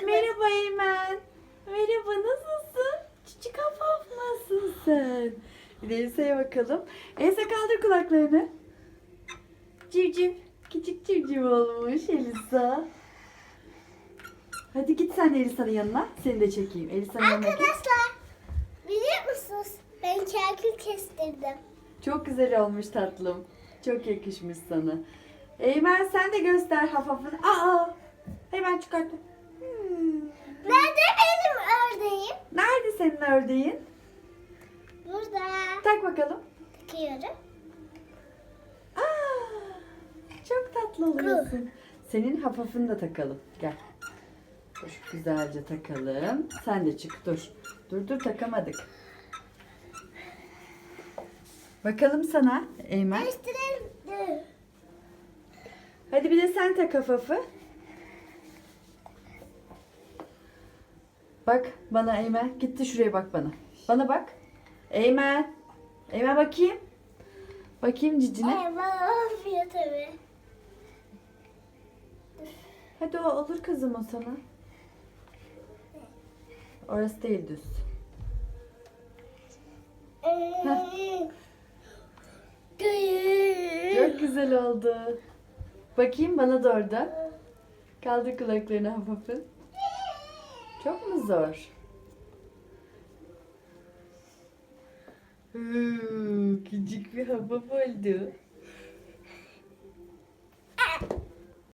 Merhaba Eymen. Merhaba nasılsın? Çiçek hafaf nasılsın sen? Bir de Elsa'ya bakalım. Elsa kaldır kulaklarını. Civciv. Küçük civciv olmuş Elisa. Hadi git sen Elisa'nın yanına. Seni de çekeyim. Elisa'nın yanına git. Arkadaşlar biliyor musunuz? Ben kerkül kestirdim. Çok güzel olmuş tatlım. Çok yakışmış sana. Eymen sen de göster hafafını. Aa! Hemen çıkarttım. Senin ördeğin? Burada. Tak bakalım. Takıyorum. Aa, çok tatlı oluyorsun. Senin hafafını da takalım. Gel. Dur, güzelce takalım. Sen de çık dur. Dur dur takamadık. Bakalım sana Eymen. Değiştirelim. Hadi bir de sen tak hafafı. Bak bana Eymen. Gitti şuraya bak bana. Bana bak. Eymen. Eymen bakayım. Bakayım cicine. Ay bana olmuyor tabii. Hadi o olur kızım o sana. Orası değil düz. Ee. Çok güzel oldu. Bakayım bana da orada. Kaldır kulaklarını hafifin. Çok mu zor? Hmm, küçük bir hafif oldu.